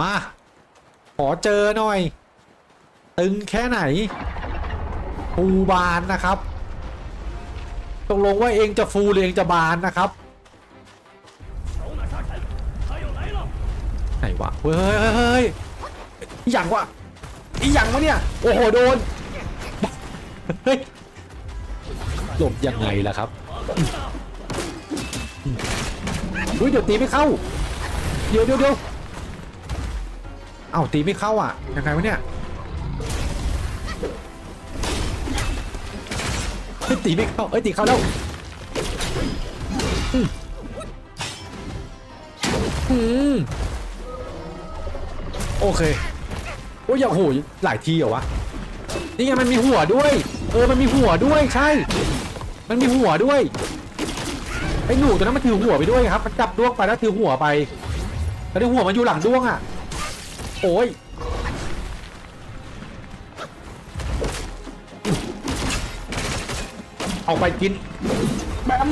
มา ขอเจอหน่อย ตึงแค่ไหนฟูบานนะครับตกลงว่าเองจะฟูหรือเองจะบานนะครับไหนวะเฮ้ยเฮ้ยอย่างวะอีอย่างวะเนี่ย โอ้โห โดนเหลบยังไงล่ะครับอุ้ยเดี๋ยวตีไม่เข้า เดี๋ยวเดี๋ยวเดี๋ยว เอ้าตีไม่เข้าอะยังไงวะเนี่ยตีไม่เข้าเอ้ยตีเข้าแล้วโอเคโอ้ยอย่าโหหลายทีเหรอวะนี่ไงมันมีหัวด้วย เออมันมีหัวด้วยใช่ มันมีหัวด้วยไอ้หนูตัวนั้นมันถือหัวไปด้วยครับมันจับด้วงไปแล้วถือหัวไปแล้วหัวมันอยู่หลังด้วงอะ โอ้ยเอาไปกินแบม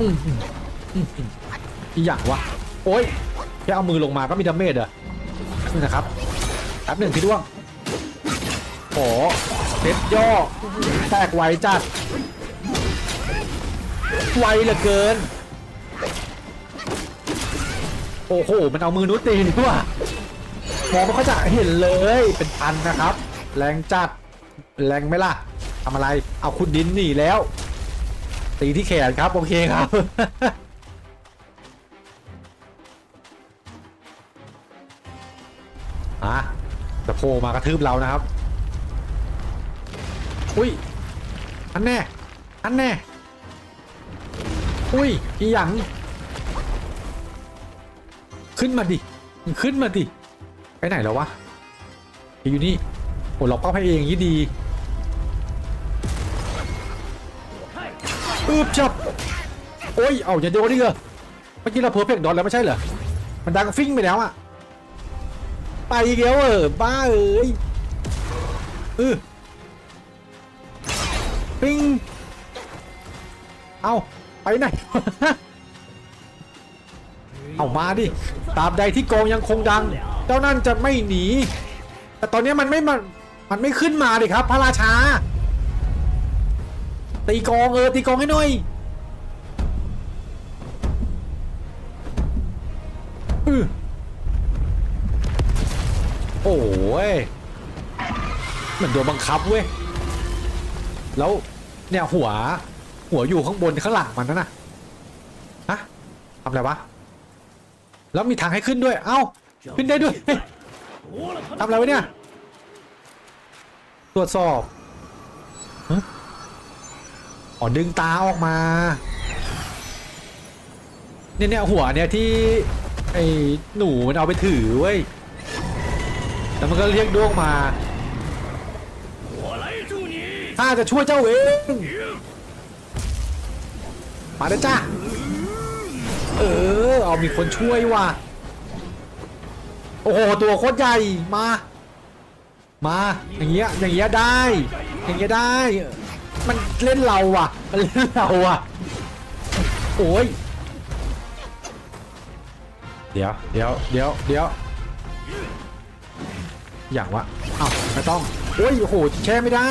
อื้อหืออื้อหืออีหยังวะ โอ้ยแค่เอามือลงมาก็มีดาเมจเหรอนี่นะครับแป๊บหนึ่งพี่ด้วงโอ้เซ็ตย่อ แตกไวจัด ไวเหลือเกิน อ้โห มันเอามือนุ้ตีนี่ว่ะมองมันก็จะเห็นเลย เป็นพันนะครับ แรงจัด แรงไหมล่ะทำอะไร เอาคุณดินหนีแล้ว ตีที่แขนครับ โอเคครับ อะจะโผล่มากระทืบเรานะครับ อุ้ย อันแน่ อันแน่ อุ้ยอีหยัง ขึ้นมาดิมึงขึ้นมาดิ ไปไหนแล้ววะ อยู่นี่ โอ้เราเป้าให้เองย่างนี้ดีอึบจับ โอ้ย เอาอย่าโดนดิเหรอเมื่อกี้เราเพอร์เฟกต์ดอนแล้วไม่ใช่เหรอ มันดังฟิ้งไปแล้วอะไปอีกแล้วเออบ้าเอ้ยเออปิ้ง เอาไปไหน เอามาดิตราบใดที่กองยังคงดัง เจ้านั่นจะไม่หนี แต่ตอนนี้มันไม่มันมันไม่ขึ้นมาดิครับ พระราชา ตีกองเออตีกองให้หน่อยอือโอ้ยมือนโดนบังคับเว้ย แล้วเนี่ยหัว หัวอยู่ข้างบนข้างหลังมันนั่นน่ะฮะทำอะไรวะ แล้วมีทางให้ขึ้นด้วย เอ้า ขึ้นได้ด้วยทำอะไรไว้เนี่ย ตรวจสอบอ๋อดึงตาออกมา เนี่ยเนี่ยหัวเนี่ยที่ไอ้หนูมันเอาไปถือเว้ย แล้วมันก็เรียกดวงมาข้าจะช่วยเจ้าเอง มาเลยจ้า เออ เอามีคนช่วยว่ะ โอ้โห ตัวโคตรใหญ่ มา มา อย่างเงี้ย อย่างเงี้ยได้ อย่างเงี้ยได้ มันเล่นเราว่ะ มันเล่นเราว่ะ โอ้ย เดี๋ยว เดี๋ยว เดี๋ยว เดี๋ยว อย่างวะเอ้าไม่ต้อง โอ้ย โอ้โห แช่ไม่ได้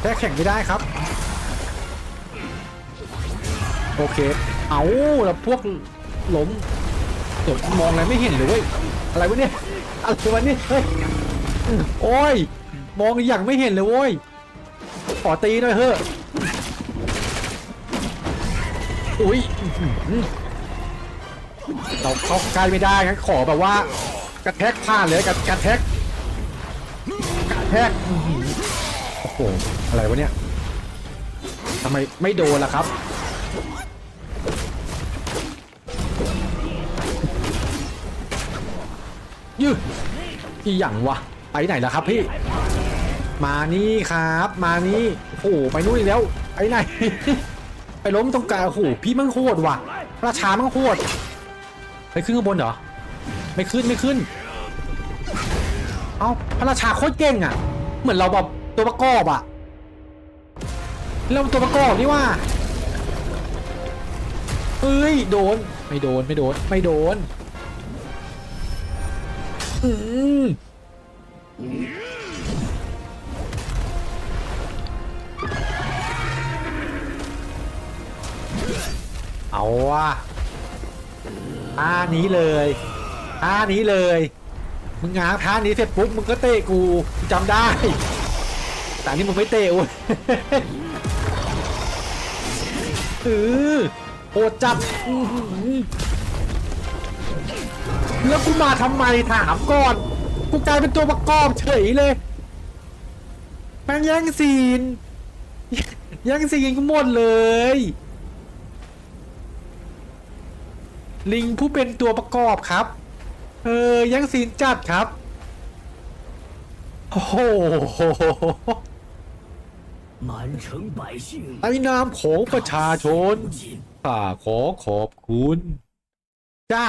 แช่แข่งไม่ได้ครับ โอเค เอาแล้วพวกหล้มเดี๋ยวมองอะไรไม่เห็นเลยเว้ยอะไรวะเนี่ยอะไรวะเนี่ยเฮ้ยโอ้ยมองอย่างไม่เห็นเลยเว้ยขอตีหน่อยเถอะอุ้ยเราเข้าใกล้ไม่ได้งั้นขอแบบว่ากระแทกผ่านเลยกระกระแทกกระแทกโอ้โหอะไรวะเนี่ยทำไมไม่โดนล่ะครับ ยืดอีหยังวะ ไปไหนล่ะครับพี่ มานี่ครับ มานี่โอ้โหไปนู่นอีกแล้ว ไปไหน ไปล้มตรงกลางโอ้โหพี่มันโคตรว่ะราชามันโคตรไปขึ้นข้างบนเหรอ ไม่ขึ้นไม่ขึ้น เอาพระราชาโคตรเก่งอะ เหมือนเราแบบตัวประกอบอะเราตัวประกอบนี่ว่าเอ้ยโดน ไม่โดนไม่โดนไม่โดน เอาว่ะท่านี้เลยท่านี้เลย มึงง้างท่านี้เสร็จปุ๊บมึงก็เตะกูกูจำได้ แต่อันนี้มึงไม่เตะเว้ยเออโอดจัด แล้วกูมาทำไมถามก่อน กูกลายเป็นตัวประกอบเฉยเลยแม่งแย่งซีนแย่งซีนกูหมดเลย ลิงผู้เป็นตัวประกอบครับ เออยังซีนจัดครับ โอ้โหไอ้นามของประชาชนข้าขอขอบคุณ จ้า